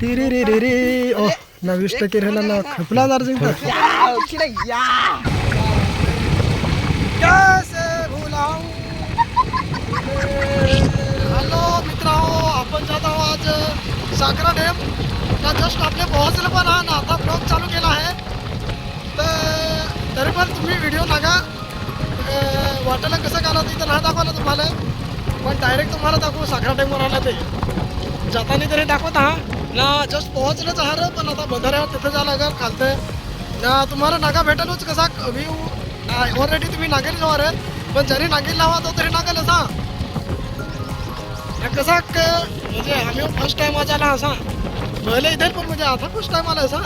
तिरी रे रे रे ओ ना वीस टक्के राहिला ना खपला कैसे भुलाऊं हॅलो मित्रांनो आपण जात आहोत आज साखरा डॅम. ना जस्ट आपले पोहोचलं पण हा ना आता ब्लॉग चालू केला आहे. तर तरी पण तुम्ही व्हिडिओ नागा अं, वाटेला कसं काला तिथं नाही दाखवलं तुम्हाला. पण डायरेक्ट तुम्हाला दाखवू साखरा डॅमवर आला ते. जाताना तरी दाखवत हा. ना जस्ट पोहोचलंच आहार पण आता बंधाऱ्यावर तिथे जा लागेल खालतं ना तुम्हाला नागा भेटेलच कसा व्ह्यू ऑलरेडी तुम्ही नागेल जवळ आहेत पण जरी नागेल लावा तो तरी नागेल असा. कसा म्हणजे आम्ही फर्स्ट टाइम वाजायला असा. पहिले इथे पण म्हणजे आता फर्स्ट टाइम आला असा.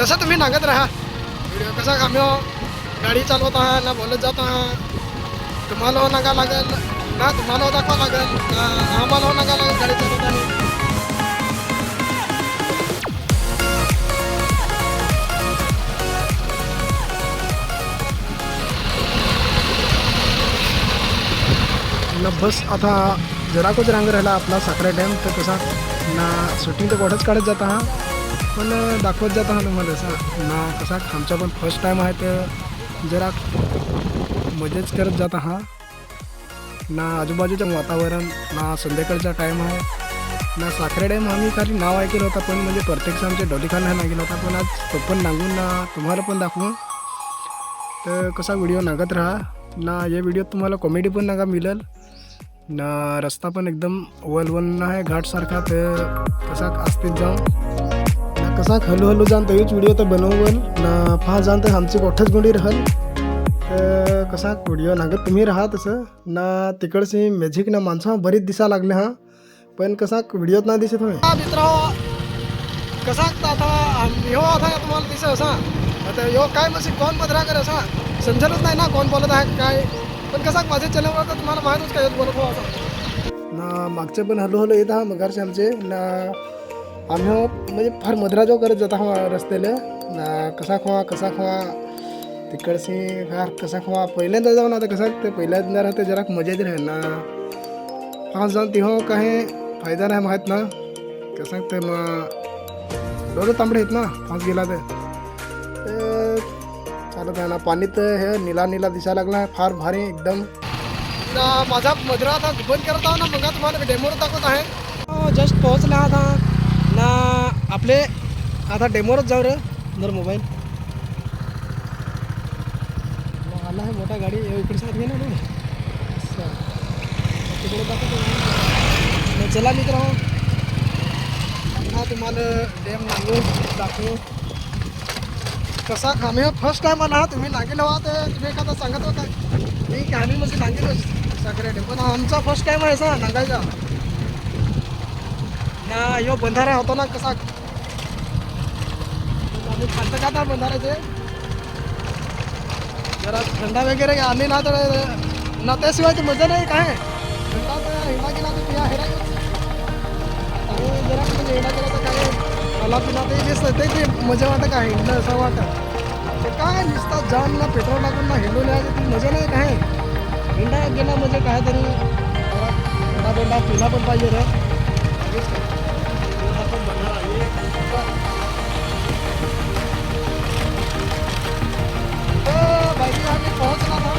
तसं तुम्ही नागत राहा. व्हिडिओ कसा आम्ही गाडी चालवत आहात ना बोलत जात आहात. तुम्हाला नागा लागेल. ना तुम्हाला दाखवा लागेल ना आम्हाला नका लागेल गाडीच्या ठिकाणी ना बस आता जराकोच रांग राहिला आपला साखरा डॅम तर तसा ना शूटिंग तर कुठंच काढत जात हा पण दाखवत जात हा तुम्हाला असा ना कसा आमचा पण फर्स्ट टाईम आहे तर जरा मजेच करत जात हा ना आजूबाजूचं वातावरण ना संध्याकाळचा टाईम आहे ना साखरे डॅम आम्ही खाली नाव ऐकलं होता पण म्हणजे प्रत्यक्ष आमच्या डोलीखान नाही लागेल होता पण आज तो पण नांगून ना तुम्हाला पण दाखवू. तर कसा व्हिडिओ नागत राहा. ना या व्हिडिओत तुम्हाला कॉमेडी पण नागा मिळेल. ना रस्ता पण एकदम वलवल आहे घाटसारखा. तर कसा असतेच जाऊन ना कसा हळूहळू जाऊन तरीच व्हिडिओ तर बनवल. ना फार जाऊन तर आमची गोठ्याच गुंडी राहल. तर कसा व्हिडिओ नागत तुम्ही राहा तसं. ना तिकडची मॅजिक ना माणसं बरीच दिसा लागले हा. पण कसा व्हिडिओत नाही दिसत होय. मित्र कसा आता? आता तुम्हाला दिसत असा. आता ह्यो काय म्हणजे कोण पदरा कर असा? समजतच नाही ना कोण बोलत आहे काय? पण कसा माझ्या चॅनलवर तर तुम्हाला माहीतच काय बोलत हो असं. ना मागचे पण हळूहळू येत हा मगारचे आमचे ना आम्ही हो म्हणजे फार मधराजो करत जाता हा रस्त्याला. ना कसा खवा कसा खवा. तिकडचे फार कसा खवा पहिल्यांदा जाऊन आता कसा ते पहिल्यांदा राहते जरा मजा येते राहील ना. हा जाऊन तिहो काही फायदा नाही माहीत ना. कसं ते मग डोळे तांबडे आहेत ना फास गेला ते तर चालत आहे ना पाणी तर हे निला निला दिसायला लागला आहे फार भारी एकदम. ना माझा मजरा आता बंद करत आहो ना मग तुम्हाला डेमोर दाखवत आहे. हो, जस्ट पोहोचला आता. ना आपले आता डेमोरच जाऊ रे मोबाईल. मोठा गाडी इकडे साथ घे ना तिकडे दाखवतो. चला मित्र हा तुम्हाला डेम नांगू दाखवू. कसा आम्ही फर्स्ट टाइम आला हा. तुम्ही नागेल आहात तुम्ही एखादा सांगत होता. मी आम्ही म्हणजे नागेलच साखरे डॅम. पण आमचा फर्स्ट टाइम आहे सा नागायचा ना ह्यो बंधारा होता ना कसा? आम्ही खातं खाता बंधाऱ्याचे? जरा थंडा वगैरे आली ना तर ना त्याशिवाय तर मजा नाही काय? थंडा हिंडा गेला तर पिया हेरा आणि जरा म्हणजे हिंडा गेला तर काय? मला पिला ते जे सध्या ते मजा वाटत काय हिंडणं असं वाटत. ते काय नुसतं जाम ना पेट्रोल लागून ना हिंडून यायचं ती मजा नाही काय? हिंडा गेला म्हणजे काय तरी जरा पिला पण पाहिजे रे. तर बाई आम्ही पोहोचला ना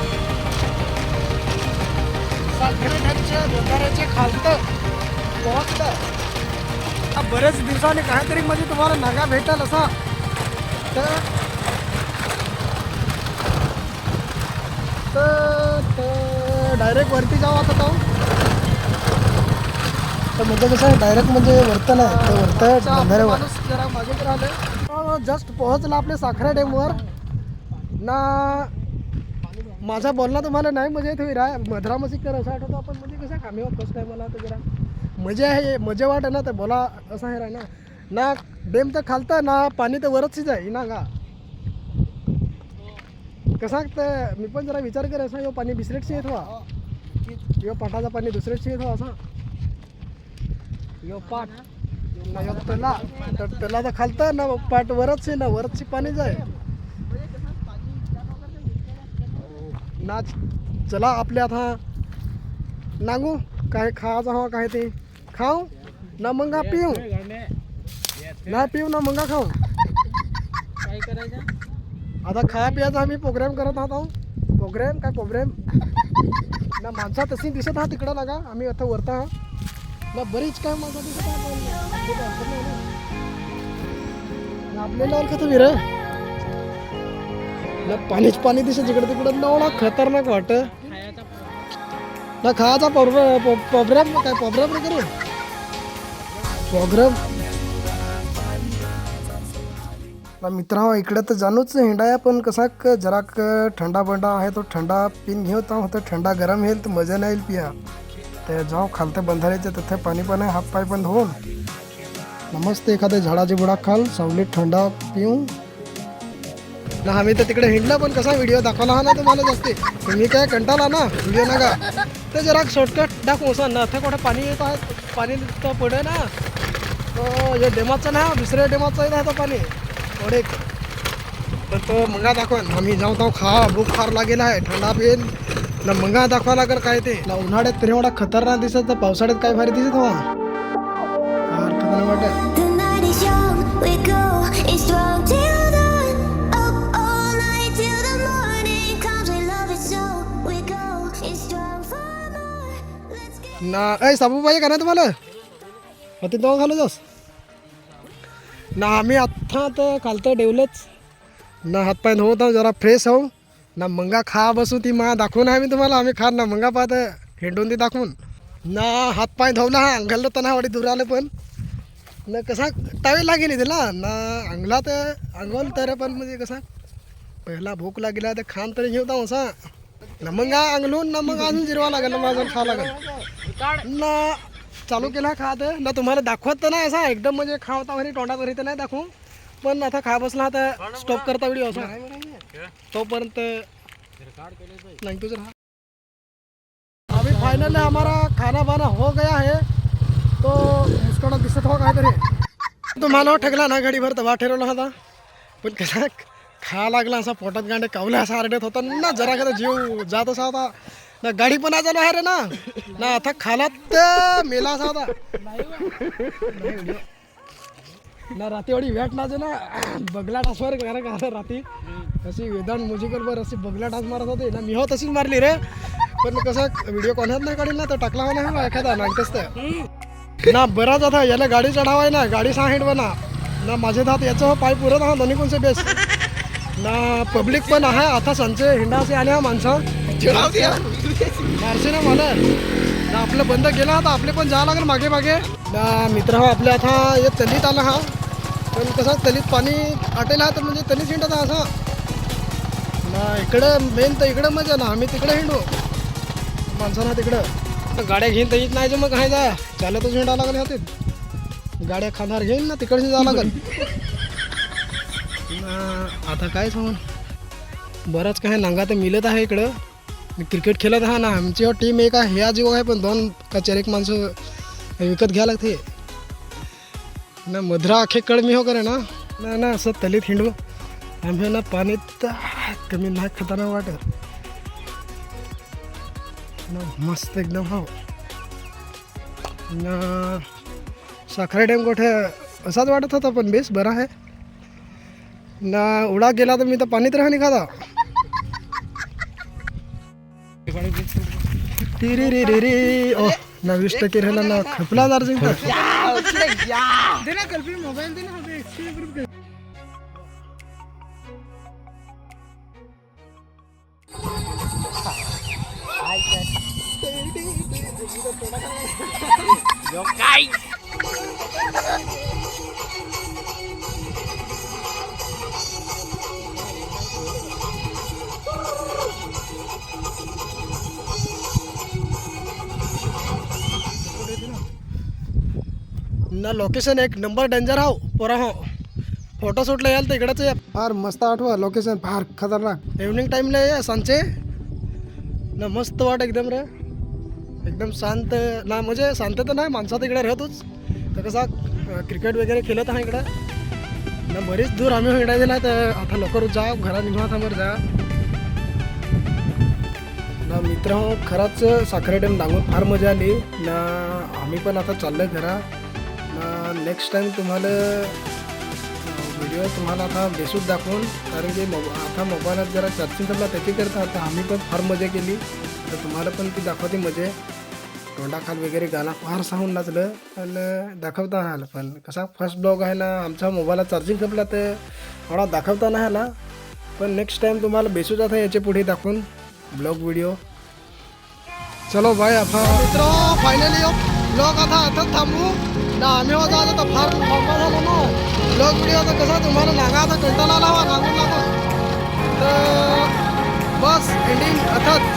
साखरे ढगच्या डोंगराचे खालतं पोहोचलं बरेच दिवसांनी काहीतरी म्हणजे तुम्हाला नागा भेटेल असा. तर डायरेक्ट वरती जाऊ आता तो. तर म्हणजे कसं आहे डायरेक्ट म्हणजे वरत नाही तर वरत बंधाऱ्यावर जरा मागे राहिले जस्ट पोहोचला आपल्या साखरा डॅमवर ना माझा बोलणं तुम्हाला नाही मजा येत रा. मधरा मसिक असं आठवतो आपण. म्हणजे कसं कामी फर्स्ट टाईम तर जरा. मजा आहे मजा वाट ना तर बोला असं आहे ना ना डेम तर खालता ना पाणी तर वरच जाय ना का कसा तर मी पण जरा विचार कर असा यो पाणी बिसरेटशी येत व्हा. यो पाटाचा पाणी दुसऱ्याशी येत व्हा असा. यो पाट. ना यो तला. तर तला तर खालता ना पाट वरच आहे ना वरची पाणी जाय. ना चला आपल्या आता. नागू काय खायचं हवा काय ते? खाऊ? ना मंगा पिऊ. ना पिऊ ना मंगा खाऊ. काय करायचं? आता खाया पियाचा आम्ही प्रोग्राम करत आहोत आहो. प्रोग्राम काय प्रोग्राम ना माणसा तशी दिसत हा तिकडं लागा. आम्ही आता वरता हा ना बरीच काय माणसं दिसत आपल्याला का तुम्ही रे. ना पाणीच पाणी दिसत जिकडे तिकडे. एवढा खतरनाक वाट खायचा ना खायचा प्रोग्राम काय प्रोग्राम नाही करू? प्रोग्राम ना मित्रांनो इकडे तर जाणूच हिंडाया पण कसा जरा थंडा बंडा आहे तो थंडा पिन घेऊ तर थंडा गरम येईल तर मजा नाही येईल पिया. ते जाऊ खालते बंधाऱ्याचे तिथे पाणी पण आहे हात पाय पण धुवून नमस्ते मस्त एखाद्या झाडाची बुडा खाल सावलीत थंडा पिऊ ना आम्ही तर तिकडे हिंडला पण कसा व्हिडिओ दाखवला हा ना तुम्हाला जास्ती तुम्ही काय कंटाळा ना व्हिडिओ नका. तर जरा शॉर्टकट दाखवू सर ना. आता कुठं पाणी येत आहे? पाणी तर पुढे ना. तो हे डेमाचं ना दुसऱ्या डेमाचं येत आहे पाणी. थोडे. तर तो मंगा दाखवा. आम्ही जाऊ जाऊ खा भूक फार लागेल आहे. थंडा पेन. ना मंगा दाखवा लागेल काय ते. ना उन्हाळ्यात तरी एवढा खतरनाक दिसत तर पावसाळ्यात काय भारी दिसत हवा. फार खतरनाक वाटत ना ऐ साबू पाहिजे का ना तुम्हाला? मग ते दोघं घालू जास ना आम्ही आत्ता तर खालतं डेवलंच. ना हातपाय धुवत जरा फ्रेश होऊ. ना मंगा खा बसू ती मा दाखवून आहे आम्ही तुम्हाला. आम्ही खा ना मंगा पाहत हिंडून ती दाखवून. ना हातपाय धुवला हा अंगललं तर ना वाटी दूर आलं पण. ना कसा टावे लागेल तिला ना. अंगला तर अंगवल तर पण म्हणजे कसा पहिला भूक लागेला तर खान तरी घेऊ असा. ना मग अंगलून ना मग अजून जिरवा लागेल ना माझं खावं लागेल. ना चालू केला खात ना तुम्हाला दाखवत तर नाही असा एकदम म्हणजे खावता वरी तोंडात वरी तर नाही दाखवू. पण आता खा बसला तर स्टॉप करता व्हिडिओ असा. तोपर्यंत नाही तुझं अभी फाइनली हमारा खाना बाना हो गया है तो मुस्कडा दिसत हो काहीतरी. तुम्हाला ठगला ना गाडीभर तर ठरवला होता. पण कसा खा लागला असा पोटात गांडे कावले असा आरडत होता. ना जरा कदा जीव जात असा होता. ना गाडी पण आजलो आहे रे ना. ना आता खाला तर मेला असा होता. ना राती एवढी वेट लाजे ना. बगला टासवर घरा का राती अशी वेदांत म्युझिकल वर अशी बगला टास मारत होते. ना मी हो तशीच मारली रे. पण कसं व्हिडिओ कोणात नाही काढील ना तर टाकला हो ना एखादा नाटकच तर ना बराच आता याला गाडी चढावाय ना गाडी सहा हिंडवा ना. ना माझे दात याचं पाय पुरत हा दोन्ही कोणचे बेस्ट ना पब्लिक पण आहे. आता संचे हिंडाचे आले हा माणसं. मारसे ना मला ना आपलं बंद केलं. आता आपले पण जावं लागेल मागे मागे. ना मित्र हा आपल्या आता हे तलीत आला हा. पण कसं तलीत पाणी आटेल हा तर म्हणजे तलीच हिंडत हा असा. ना इकडं मेन तर इकडं मजा ना. आम्ही तिकडे हिंडू. माणसांना तिकडं. गाड्या घेईन तर येत नाही मग काय जा. चालतच हिंडा लागले होते गाड्या खाणार घेईन ना तिकडची जावं लागेल. आता काय सांगू? बरंच काय नांगा तर मिळत आहे इकडं. मी क्रिकेट खेळत आहे ना. आमची टीम एक आहे ह्या जीव आहे पण दोन का चार एक माणसं विकत घ्या लागते. ना मधुरा अखे कळ मी हो करे ना. ना ना असं तलीत हिंडू आम्ही ना पाणीत कमी नाही खताना वाटत. ना मस्त एकदम हो. ना साखरे डॅम कुठे असाच वाटत होता पण बेस बरा आहे. ना उडा गेला तर मी तर पाणीत राहा खादा टिरी रे रे रे ओ ना वीस टक्के राहिला ना खपला चार्जिंग काय? ना लोकेशन एक. नंबर डेंजर हाव. पोरा हो फोटो शूटला याल तर इकडंच या. फार मस्त आठवा लोकेशन फार खतरनाक. इव्हनिंग टाईमला या सांचे. ना मस्त वाट एकदम रे. एकदम शांत. ना म्हणजे शांत तर नाही माणसात इकडे राहतोच. तर कसा क्रिकेट वगैरे खेळत आहे इकडं. ना बरीच दूर आम्ही हिंडायचे नाही तर आता लवकर जा घरा निघा थांबर जा. ना मित्र हो खरंच साखरे डॅम दांगून फार मजा आली. ना आम्ही पण आता चाललो घरा. नेक्स्ट टाईम तुम्हाला व्हिडिओ तुम्हाला आता बेसूट दाखवून कारण की मोब आता मोबाईलात जरा चार्जिंग करला त्याच्याकरता आता आम्ही पण फार मजा केली. तर तुम्हाला पण ती दाखवते मजे. तोंडाखाल वगैरे गाणं फार सांगून नाचलं पण दाखवता नाही आलं. पण कसा फर्स्ट ब्लॉग आहे ना आमचा मोबाईलला चार्जिंग संपला तर थोडा दाखवता नाही आला. पण नेक्स्ट टाईम तुम्हाला बेसू आता याच्यापुढे दाखवून ब्लॉग व्हिडिओ चलो बाय आता. मित्र फायनली ब्लॉग आता आताच थांबू. ना आम्ही होता आता फार मोठा झाला ना. ब्लॉग व्हिडिओ आता कसा तुम्हाला नागा आता कंटाळा लावा नागून लावा तर बस एंडिंग अर्थात